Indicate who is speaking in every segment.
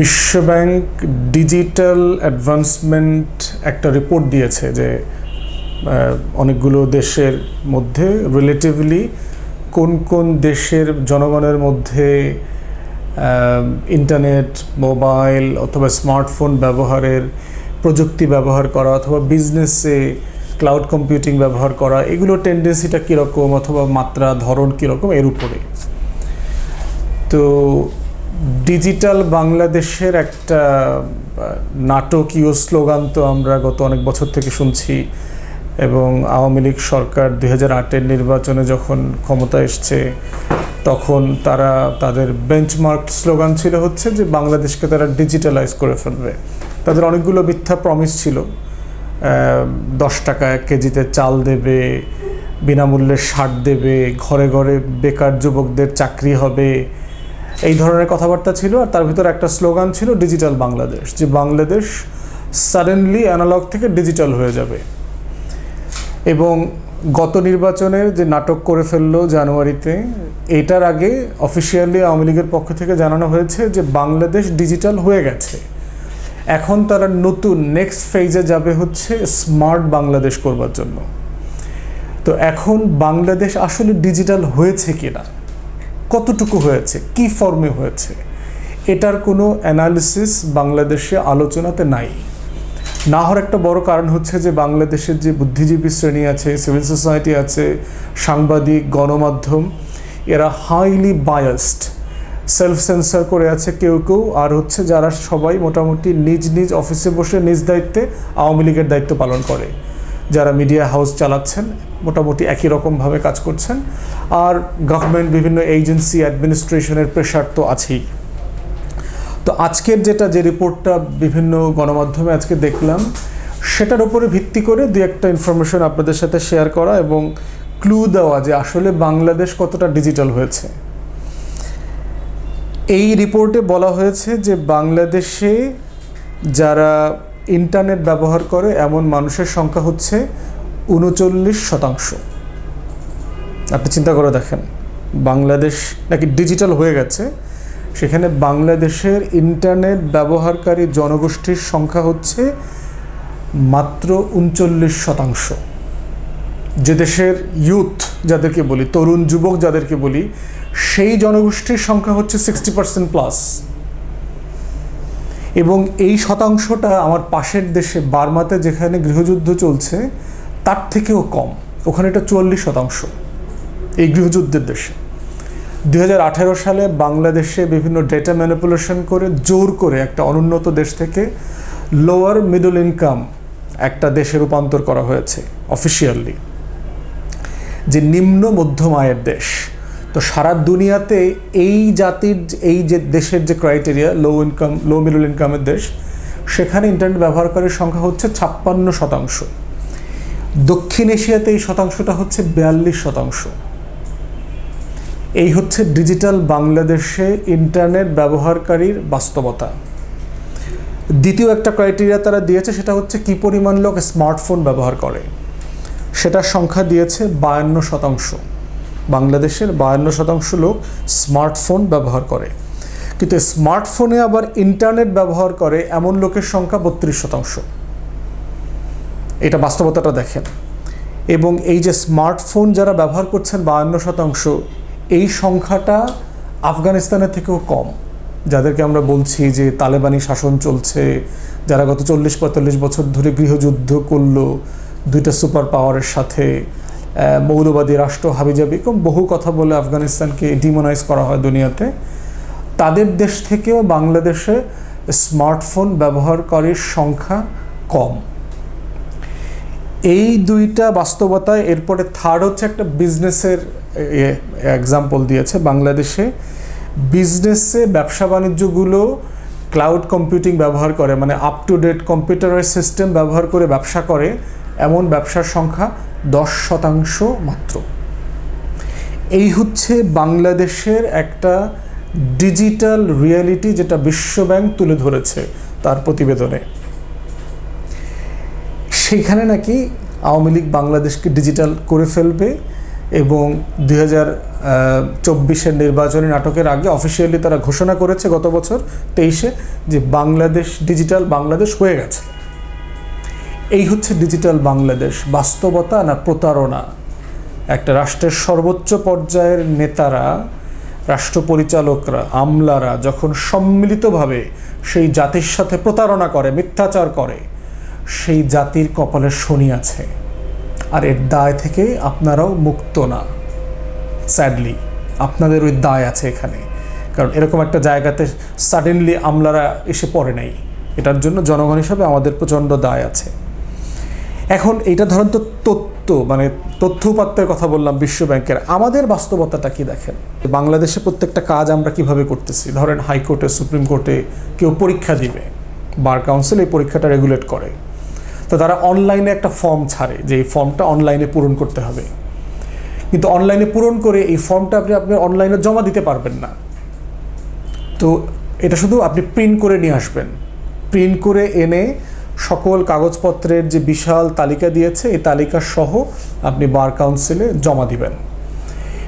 Speaker 1: বিশ্বব্যাংক digital advancement একটা report দিয়েছে যে অনেকগুলো দেশের মধ্যে রিলেটিভলি কোন কোন দেশের জনগণের মধ্যে ইন্টারনেট মোবাইল অথবা স্মার্টফোন ব্যবহারের প্রযুক্তি ব্যবহার করা অথবা বিজনেসে ক্লাউড কম্পিউটিং ব্যবহার করা, এগুলো টেন্ডেন্সিটা কীরকম অথবা মাত্রা, ধরন কীরকম এর উপরে? তো ডিজিটাল বাংলাদেশের একটা নাটকীয় স্লোগান তো আমরা গত অনেক বছর থেকে শুনছি এবং আওয়ামী লীগ সরকার দুই হাজার আটের নির্বাচনে যখন ক্ষমতা এসছে, তখন তারা তাদের বেঞ্চমার্ক স্লোগান ছিল হচ্ছে যে বাংলাদেশকে তারা ডিজিটালাইজ করে ফেলবে। তাদের অনেকগুলো মিথ্যা প্রমিস ছিল। দশ টাকা এক কেজিতে চাল দেবে, বিনামূল্যে সার দেবে, ঘরে ঘরে বেকার যুবকদের চাকরি হবে এই ধরনের কথাবার্তা ছিল আর তার ভিতরে একটা স্লোগান ছিল ডিজিটাল বাংলাদেশ, যে বাংলাদেশ সাডেনলি অ্যানালগ থেকে ডিজিটাল হয়ে যাবে। এবং গত নির্বাচনের যে নাটক করে ফেলল জানুয়ারিতে, এটার আগে অফিসিয়ালি আওয়ামী লীগের পক্ষ থেকে জানানো হয়েছে যে বাংলাদেশ ডিজিটাল হয়ে গেছে। এখন তারা নতুন নেক্সট ফেজে যাবে হচ্ছে স্মার্ট বাংলাদেশ করবার জন্য। তো এখন বাংলাদেশ আসলে ডিজিটাল হয়েছে কিনা? কতটুকু হয়েছে? কি ফর্মে হয়েছে? এটার কোনো অ্যানালিসিস বাংলাদেশে আলোচনাতে নাই। না হওয়ার একটা বড় কারণ হচ্ছে যে বাংলাদেশের যে বুদ্ধিজীবী শ্রেণি আছে, সিভিল সোসাইটি আছে, সাংবাদিক, গণমাধ্যম, এরা হাইলি বায়াসড সেলফ সেন্সার করে আছে কেউ কেউ, আর হচ্ছে যারা সবাই মোটামুটি নিজ নিজ অফিসে বসে নিজ দায়িত্বে আওয়ামী লীগের দায়িত্ব পালন করে। যারা মিডিয়া হাউস চালাচ্ছেন, মোটামুটি একই রকমভাবে কাজ করছেন। আর গভর্নমেন্ট বিভিন্ন এজেন্সি অ্যাডমিনিস্ট্রেশনের প্রেশার তো আছেই। তো আজকের যেটা যে রিপোর্টটা বিভিন্ন গণমাধ্যমে আজকে দেখলাম, সেটার উপরে ভিত্তি করে দু একটা ইনফরমেশন আপনাদের সাথে শেয়ার করা এবং ক্লু দেওয়া যে আসলে বাংলাদেশ কতটা ডিজিটাল হয়েছে। এই রিপোর্টে বলা হয়েছে যে বাংলাদেশে যারা ইন্টারনেট ব্যবহার করে এমন মানুষের সংখ্যা হচ্ছে উনচল্লিশ শতাংশ। আপনি চিন্তা করে দেখেন, বাংলাদেশ নাকি ডিজিটাল হয়ে গেছে, সেখানে বাংলাদেশের ইন্টারনেট ব্যবহারকারী জনগোষ্ঠীর সংখ্যা হচ্ছে মাত্র উনচল্লিশ শতাংশ। যে দেশের ইউথ যাদেরকে বলি, তরুণ যুবক যাদেরকে বলি, সেই জনগোষ্ঠীর সংখ্যা হচ্ছে সিক্সটি পার্সেন্ট প্লাস এবং এই শতাংশটা আমার পাশের দেশে বার্মাতে যেখানে গৃহযুদ্ধ চলছে, তার থেকেও কম। ওখানে এটা চুয়াল্লিশ শতাংশ এই গৃহযুদ্ধের দেশে। দু হাজার আঠেরো সালে বাংলাদেশে বিভিন্ন ডেটা ম্যানিপুলেশন করে, জোর করে একটা অনুন্নত দেশ থেকে লোয়ার মিডল ইনকাম একটা দেশে রূপান্তর করা হয়েছে অফিসিয়ালি যে নিম্ন মধ্যম আয়ের দেশ। তো সারা দুনিয়াতে এই জাতির এই যে দেশের যে criteria low income low middle ইনকামের দেশ, সেখানে ইন্টারনেট ব্যবহারকারীর সংখ্যা হচ্ছে ছাপ্পান্ন শতাংশ। দক্ষিণ এশিয়াতে এই শতাংশটা হচ্ছে বিয়াল্লিশ শতাংশ। এই হচ্ছে ডিজিটাল বাংলাদেশে ইন্টারনেট ব্যবহারকারীর বাস্তবতা। দ্বিতীয় একটা ক্রাইটেরিয়া তারা দিয়েছে, সেটা হচ্ছে কি পরিমাণ লোক স্মার্টফোন ব্যবহার করে। সেটার সংখ্যা দিয়েছে বায়ান্ন শতাংশ। বাংলাদেশের বায়ান্ন শতাংশ লোক স্মার্টফোন ব্যবহার করে। কিন্তু স্মার্টফোনে আবার ইন্টারনেট ব্যবহার করে এমন লোকের সংখ্যা বত্রিশ শতাংশ। এটা বাস্তবতাটা দেখেন। এবং এই যে স্মার্টফোন যারা ব্যবহার করছেন বায়ান্ন শতাংশ, এই সংখ্যাটা আফগানিস্তানের থেকেও কম। যাদেরকে আমরা বলছি যে তালেবানি শাসন চলছে, যারা গত চল্লিশ পঁয়তাল্লিশ বছর ধরে গৃহযুদ্ধ করল, দুইটা সুপার পাওয়ারের সাথে মৌলবাদী রাষ্ট্র হাবিজাবি বহু কথা বলে আফগানিস্তানকে ডিমোনাইজ করা হয় দুনিয়াতে। তাদের দেশ থেকেও বাংলাদেশে স্মার্টফোন ব্যবহারকারীর সংখ্যা কম। এই দুইটা বাস্তবতায় এরপরে থার্ড হচ্ছে একটা বিজনেসের এক্সাম্পল দিয়েছে বাংলাদেশে। বিজনেসে ব্যবসা বাণিজ্যগুলো ক্লাউড কম্পিউটিং ব্যবহার করে মানে আপ টু ডেট কম্পিউটারের সিস্টেম ব্যবহার করে ব্যবসা করে। এমন ব্যবসার সংখ্যা দশ শতাংশ মাত্র। এই হচ্ছে বাংলাদেশের একটা ডিজিটাল রিয়ালিটি যেটা বিশ্বব্যাংক তুলে ধরেছে তার প্রতিবেদনে। সেখানে নাকি আওয়ামী লীগ বাংলাদেশকে ডিজিটাল করে ফেলবে এবং দুই হাজার চব্বিশের নির্বাচনী নাটকের আগে অফিসিয়ালি তারা ঘোষণা করেছে গত বছর তেইশে যে বাংলাদেশ, ডিজিটাল বাংলাদেশ হয়ে গেছে। এই হচ্ছে ডিজিটাল বাংলাদেশ, বাস্তবতা না প্রতারণা? একটা রাষ্ট্রের সর্বোচ্চ পর্যায়ের নেতারা, রাষ্ট্র পরিচালকরা, আমলারা যখন সম্মিলিতভাবে সেই জাতির সাথে প্রতারণা করে, মিথ্যাচার করে, সেই জাতির কপালে শনি আছে। আর এর দায় থেকে আপনারাও মুক্ত না। স্যাডলি আপনাদের ওই দায় আছে এখানে। কারণ এরকম একটা জায়গাতে সাডেনলি আমলারা এসে পড়ে নাই। এটার জন্য জনগণ হিসাবে আমাদের প্রচণ্ড দায় আছে। এখন এটা ধরেন তো তথ্য মানে তথ্য উপাত্তের কথা বললাম বিশ্ব ব্যাংকের আমাদের বাস্তবতাটা কি দেখেন? বাংলাদেশে প্রত্যেকটা কাজ আমরা কীভাবে করতেছি? ধরেন হাইকোর্টে, সুপ্রিম কোর্টে কেউ পরীক্ষা দিবে, বার কাউন্সিল এই পরীক্ষাটা রেগুলেট করে। তো তারা অনলাইনে একটা ফর্ম ছাড়ে যে এই ফর্মটা অনলাইনে পূরণ করতে হবে। কিন্তু অনলাইনে পূরণ করে এই ফর্মটা আপনি আপনি অনলাইনে জমা দিতে পারবেন না। তো এটা শুধু আপনি প্রিন্ট করে নিয়ে আসবেন। প্রিন্ট করে এনে সকল কাগজপত্রের যে বিশাল তালিকা দিয়েছে, এই তালিকা সহ আপনি বার কাউন্সিলে জমা দিবেন।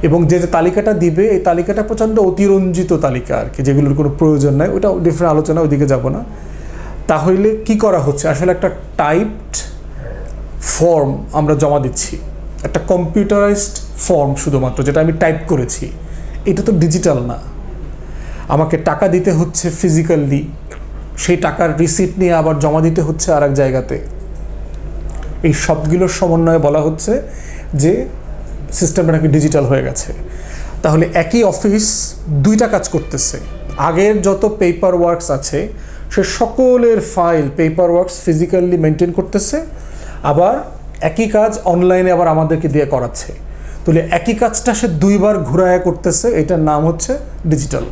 Speaker 1: এবং যে যে তালিকাটা দিবে, এই তালিকাটা প্রচণ্ড অতিরঞ্জিত তালিকা আর কি, যেগুলোর কোনো প্রয়োজন নাই ওটা ডিফারেন্ট আলোচনা, ওইদিকে যাব না। তাহলে কি করা হচ্ছে? আসলে একটা টাইপড ফর্ম আমরা জমা দিচ্ছি। একটা কম্পিউটারাইজড ফর্ম শুধুমাত্র, যেটা আমি টাইপ করেছি। এটা তো ডিজিটাল না। আমাকে টাকা দিতে হচ্ছে ফিজিক্যালি সেই টাকার রিসিপ্ট নিয়ে আবার জমা দিতে হচ্ছে আর এক জায়গাতে। এই সবগুলোর সমন্বয়ে বলা হচ্ছে যে সিস্টেমটা নাকি ডিজিটাল হয়ে গেছে। তাহলে একই অফিস দুইটা কাজ করতেছে। আগের যত পেপার ওয়ার্কস আছে, সে সকলের file paper works physically maintain করতেছে, আবার একই কাজ অনলাইনে আবার আমাদেরকে দিয়ে করাচ্ছে। তাহলে একই কাজটা সে দুইবার ঘুরায়া করতেছে, এটার নাম হচ্ছে ডিজিটাল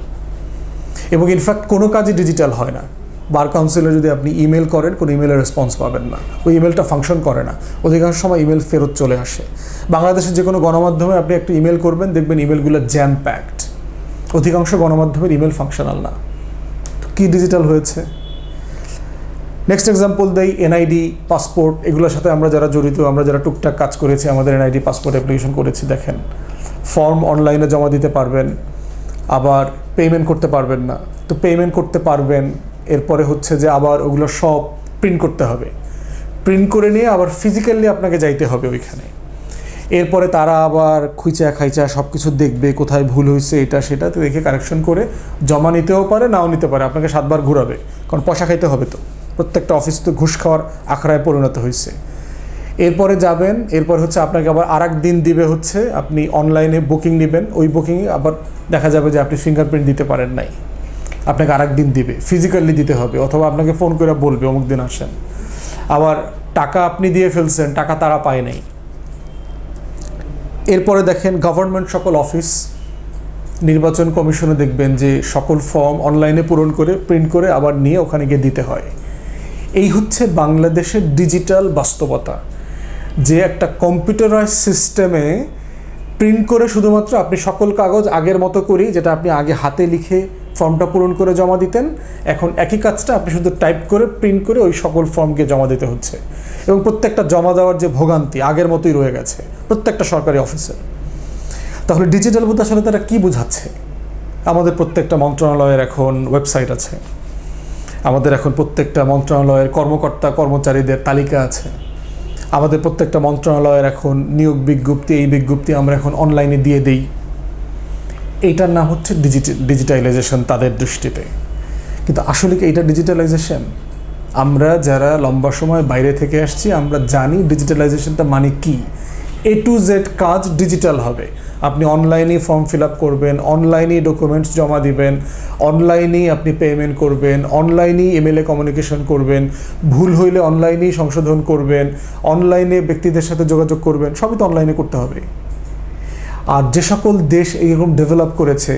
Speaker 1: এবং ইনফ্যাক্ট কোনো কাজই ডিজিটাল হয় না। বার কাউন্সিলে যদি আপনি ইমেল করেন, কোনো ইমেলের রেসপন্স পাবেন না। ওই ইমেলটা ফাংশন করে না। অধিকাংশ সময় ইমেল ফেরত চলে আসে। বাংলাদেশের যে কোনো গণমাধ্যমে আপনি একটা ইমেল করবেন, দেখবেন ইমেলগুলো জ্যাম প্যাকড অধিকাংশ গণমাধ্যমের ইমেল ফাংশনাল না। কী ডিজিটাল হয়েছে? নেক্সট এক্সাম্পল দেই এনআইডি পাসপোর্ট। এগুলোর সাথে আমরা যারা জড়িত, আমরা যারা টুকটাক কাজ করেছি, আমাদের এনআইডি পাসপোর্ট অ্যাপ্লিকেশন করেছি, দেখেন। ফর্ম অনলাইনে জমা দিতে পারবেন, আবার পেমেন্ট করতে পারবেন না। তো পেমেন্ট করতে পারবেন এরপরে হচ্ছে যে আবার ওগুলো সব প্রিন্ট করতে হবে। প্রিন্ট করে নিয়ে আবার ফিজিক্যালি আপনাকে যাইতে হবে ওইখানে। এরপরে তারা আবার খুঁচা খাইচা সব কিছু দেখবে, কোথায় ভুল হয়েছে এটা সেটা তো দেখে কারেকশন করে জমা নিতেও পারে, নাও নিতে পারে, আপনাকে সাতবার ঘুরাবে, কারণ পয়সা খাইতে হবে তো। প্রত্যেকটা অফিস তো ঘুষ খাওয়ার আখড়ায় পরিণত হয়েছে এরপরে যাবেন, এরপর হচ্ছে আপনাকে আবার আর দিন দিবে হচ্ছে, আপনি অনলাইনে বুকিং নেবেন, ওই বুকিংয়ে আবার দেখা যাবে যে আপনি ফিঙ্গারপ্রিন্ট দিতে পারেন নাই। আপনাকে আর দিন দিবে ফিজিক্যালি দিতে হবে, অথবা আপনাকে ফোন করে বলবে অমুক দিন আসেন। আবার টাকা আপনি দিয়ে ফেলছেন, টাকা তারা পায় নাই। এরপরে দেখেন গভর্নমেন্ট সকল অফিস নির্বাচন কমিশনে দেখবেন যে সকল ফর্ম অনলাইনে পূরণ করে প্রিন্ট করে আবার নিয়ে ওখানে গিয়ে দিতে হয়। এই হচ্ছে বাংলাদেশের ডিজিটাল বাস্তবতা। যে একটা কম্পিউটারাইজ সিস্টেমে প্রিন্ট করে শুধুমাত্র আপনি সকল কাগজ আগের মতো করেই, যেটা আপনি আগে হাতে লিখে ফর্মটা পূরণ করে জমা দিতেন। এখন একই কাজটা আপনি শুধু টাইপ করে, প্রিন্ট করে ওই সকল ফর্মকে জমা দিতে হচ্ছে। এবং প্রত্যেকটা জমা দেওয়ার যে ভোগান্তি আগের মতোই রয়ে গেছে প্রত্যেকটা সরকারি অফিসে। তাহলে ডিজিটাল বলতে আসলে তারা কী বোঝাচ্ছে? আমাদের প্রত্যেকটা মন্ত্রণালয়ের এখন ওয়েবসাইট আছে। আমাদের এখন প্রত্যেকটা মন্ত্রণালয়ের কর্মকর্তা, কর্মচারীদের তালিকা আছে। আমাদের প্রত্যেকটা মন্ত্রণালয়ের এখন নিয়োগ বিজ্ঞপ্তি, এই বিজ্ঞপ্তি আমরা এখন অনলাইনে দিয়ে দিই। এইটার নাম হচ্ছে ডিজিটাল ডিজিটালাইজেশন তাদের দৃষ্টিতে। কিন্তু আসলে কি এটা ডিজিটালাইজেশন আমরা যারা লম্বা সময় বাইরে থেকে আসছি, আমরা জানি ডিজিটালাইজেশনটা মানে কি? এ টু জেড কাজ ডিজিটাল হবে। আপনি অনলাইনে ফর্ম ফিল আপ করবেন অনলাইনেই ডকুমেন্টস জমা দিবেন অনলাইনেই আপনি পেমেন্ট করবেন অনলাইনেই ইমেলে কমিউনিকেশন করবেন, ভুল হইলে অনলাইনেই সংশোধন করবেন অনলাইনে ব্যক্তিদের সাথে যোগাযোগ করবেন, সবই তো অনলাইনে করতে হবে। আর যে সকল দেশ এইরকম ডেভেলপ করেছে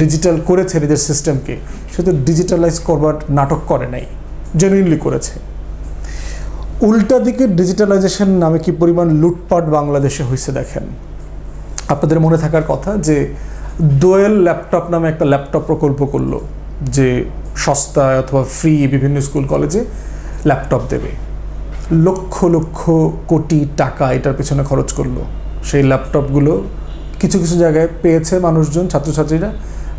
Speaker 1: ডিজিটাল করেছে নিজের সিস্টেমকে সে তো ডিজিটালাইজ করবার নাটক করে নাই জেনুইনলি করেছে। উল্টা দিকে ডিজিটালাইজেশন নামে কি পরিমাণ লুটপাট বাংলাদেশে হয়েছে দেখেন। আপনাদের মনে থাকার কথা যে দোয়েল ল্যাপটপ নামে একটা ল্যাপটপ প্রকল্প করল, যে সস্তায় অথবা ফ্রি বিভিন্ন স্কুল কলেজে ল্যাপটপ দেবে। লক্ষ লক্ষ কোটি টাকা এটার পেছনে খরচ করল। সেই ল্যাপটপগুলো কিছু কিছু জায়গায় পেয়েছে মানুষজন, ছাত্রছাত্রীরা,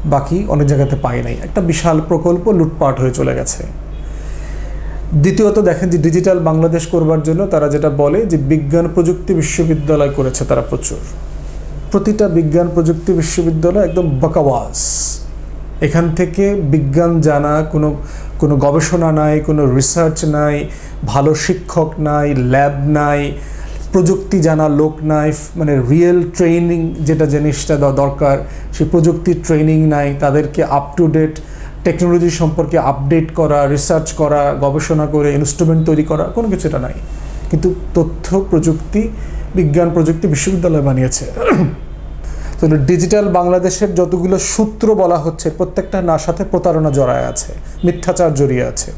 Speaker 1: বাকি অনেক জায়গাতে পায় নাই। একটা বিশাল প্রকল্প লুটপাট হয়ে চলে গেছে। দ্বিতীয়ত দেখেন যে ডিজিটাল বাংলাদেশ করবার জন্য তারা যেটা বলে যে বিজ্ঞান প্রযুক্তি বিশ্ববিদ্যালয় করেছে তারা প্রচুর। প্রতিটা বিজ্ঞান প্রযুক্তি বিশ্ববিদ্যালয় একদম বকাওয়াস এখান থেকে বিজ্ঞান জানা, কোনো কোনো গবেষণা নাই, কোনো রিসার্চ নাই, ভালো শিক্ষক নাই ল্যাব নাই প্রযুক্তি জানা লোক নাই মানে রিয়েল ট্রেনিং যেটা জিনিসটা দরকার, সেই প্রযুক্তির ট্রেনিং নাই, তাদেরকে আপ টু ডেট টেকনোলজি সম্পর্কে আপডেট করা রিসার্চ করা, গবেষণা করে ইনস্ট্রুমেন্ট তৈরি করা, কোনো কিছু এটা নাই। কিন্তু তথ্য প্রযুক্তি, বিজ্ঞান প্রযুক্তি বিশ্ববিদ্যালয় বানিয়েছে। তো ডিজিটাল বাংলাদেশের যতগুলো সূত্র বলা হচ্ছে, প্রত্যেকটা না সাথে প্রতারণা জড়ায় আছে, মিথ্যাচার জড়িয়ে আছে।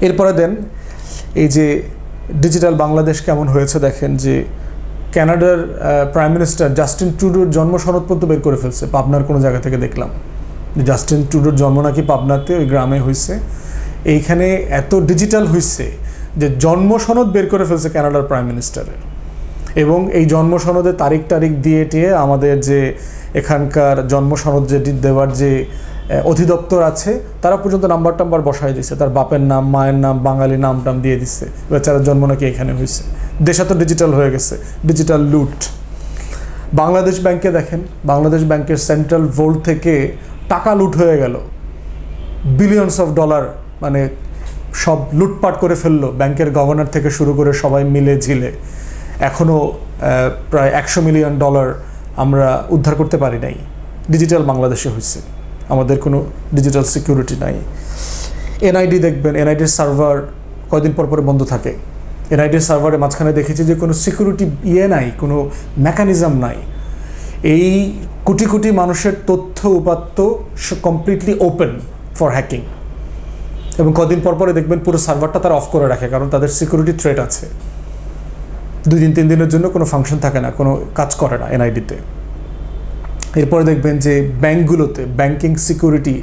Speaker 1: এরপরে দেন এই যে ডিজিটাল বাংলাদেশ কেমন হয়েছে দেখেন যে কানাডার প্রাইম মিনিস্টার জাস্টিন ট্রুডোর জন্ম সনদ পর্যন্ত বের করে ফেলছে, পাবনার কোনো জায়গা থেকে দেখলাম। জাস্টিন ট্রুডোর জন্ম নাকি পাবনাতে, ওই গ্রামে হয়েছে এইখানে এত ডিজিটাল হয়েছে যে জন্ম সনদ বের করে ফেলছে কানাডার প্রাইম মিনিস্টারের এবং এই জন্ম সনদে তারিখ তারিখ দিয়ে টিয়ে আমাদের যে এখানকার জন্ম সনদ যে দেওয়ার যে অধিদপ্তর আছে, তারা পর্যন্ত নাম্বার টাম্বার বসায় দিচ্ছে তার বাপের নাম, মায়ের নাম বাঙালি নাম টাম দিয়ে দিচ্ছে বেচারার জন্ম নাকি এখানে হয়েছে। দেশা তো ডিজিটাল হয়ে গেছে ডিজিটাল লুট বাংলাদেশ ব্যাংকে দেখেন, বাংলাদেশ ব্যাংকের সেন্ট্রাল ভোল্ট থেকে টাকা লুট হয়ে গেল। বিলিয়নস অফ ডলার মানে সব লুটপাট করে ফেলল ব্যাংকের গভর্নর থেকে শুরু করে সবাই মিলে ঝিলে। এখনও প্রায় একশো মিলিয়ন ডলার আমরা উদ্ধার করতে পারি নাই। ডিজিটাল বাংলাদেশে হয়েছে। আমাদের কোনো ডিজিটাল সিকিউরিটি নাই। এনআইডি দেখবেন এনআইডির সার্ভার কয়দিন পর পরে বন্ধ থাকে। এনআইডির সার্ভারের মাঝখানে দেখেছি যে কোনো সিকিউরিটি ইয়ে নাই, কোনো মেকানিজম নাই। এই কোটি কোটি মানুষের তথ্য উপাত্ত কমপ্লিটলি ওপেন ফর হ্যাকিং এবং কদিন পর পরে দেখবেন পুরো সার্ভারটা তারা অফ করে রাখে, কারণ তাদের সিকিউরিটি থ্রেট আছে। দুই দিন, তিন দিনের জন্য কোনো ফাংশন থাকে না, কোনো কাজ করে না এনআইডিতে এরপরে দেখবেন যে ব্যাংকগুলোতে ব্যাংকিং সিকিউরিটি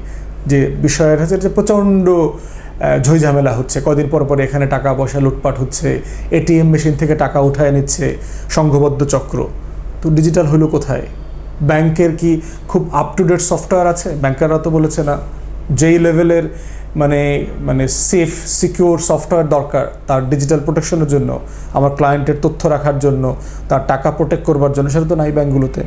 Speaker 1: যে বিষয়ের হচ্ছে যে প্রচণ্ড ঝামেলা হচ্ছে। কদিন পর পর এখানে টাকা পয়সা লুটপাট হচ্ছে, এটিএম মেশিন থেকে টাকা উঠায় নিচ্ছে, সংঘবদ্ধ চক্র। তো ডিজিটাল হলো কোথায়? ব্যাংকের কি খুব আপ টু ডেট সফটওয়্যার আছে? ব্যাংকাররা তো বলেছে না। যেই লেভেলের মানে মানে সেফ সিকিউর সফটওয়্যার দরকার, তার ডিজিটাল প্রোটেকশনের জন্য, আমার ক্লায়েন্টের তথ্য রাখার জন্য, তার টাকা প্রোটেক্ট করবার জন্য, সেটা তো নাই ব্যাংকগুলোতে।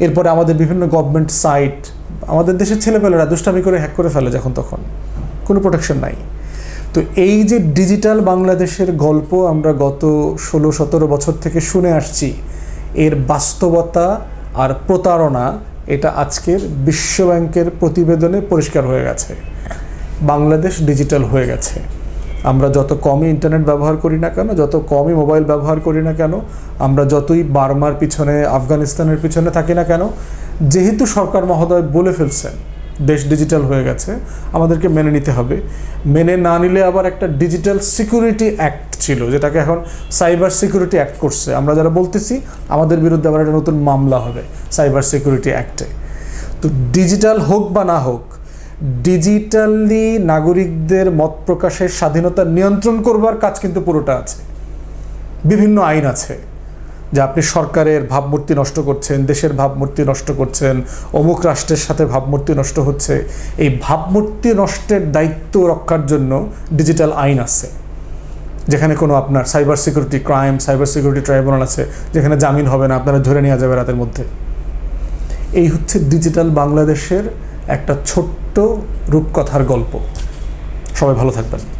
Speaker 1: এরপরে আমাদের বিভিন্ন গভর্নমেন্ট সাইট আমাদের দেশের ছেলেপেলেরা দুষ্টামি করে হ্যাক করে ফেলে যখন তখন। কোনো প্রোটেকশন নাই। তো এই যে ডিজিটাল বাংলাদেশের গল্প আমরা গত ষোলো সতেরো বছর থেকে শুনে আসছি, এর বাস্তবতা আর প্রতারণা এটা আজকের বিশ্বব্যাংকের প্রতিবেদনে পরিষ্কার হয়ে গেছে। বাংলাদেশ ডিজিটাল হয়ে গেছে। আমরা যত কমই ইন্টারনেট ব্যবহার করি না কেন, যত কমই মোবাইল ব্যবহার করি না কেন, আমরা যতই বার্মার পিছনে, আফগানিস্তানের পিছনে থাকি না কেন, যেহেতু সরকার মহোদয় বলে ফেলছেন, দেশ ডিজিটাল হয়ে গেছে, আমাদেরকে মেনে নিতে হবে। মেনে না নিলে আবার একটা ডিজিটাল সিকিউরিটি অ্যাক্ট ছিল, যেটাকে এখন সাইবার সিকিউরিটি অ্যাক্ট করছে। আমরা যারা বলতেছি, আমাদের বিরুদ্ধে আবার একটা নতুন মামলা হবে সাইবার সিকিউরিটি অ্যাক্টে তো ডিজিটাল হোক বা না হোক ডিজিটালি নাগরিকদের মত প্রকাশের স্বাধীনতা নিয়ন্ত্রণ করবার কাজ কিন্তু পুরোটা আছে। বিভিন্ন আইন আছে, যে আপনি সরকারের ভাবমূর্তি নষ্ট করছেন, দেশের ভাবমূর্তি নষ্ট করছেন, অমুক রাষ্ট্রের সাথে ভাবমূর্তি নষ্ট হচ্ছে। এই ভাবমূর্তি নষ্টের দায়িত্ব রক্ষার জন্য ডিজিটাল আইন আছে। যেখানে কোনো আপনার cyber security crime, cyber security tribunal আছে, যেখানে জামিন হবে না, আপনারা ধরে নেওয়া যাবে রাতের মধ্যে। এই হচ্ছে ডিজিটাল বাংলাদেশের একটা ছোট্ট রূপকথার গল্প। সবাই ভালো থাকবেন।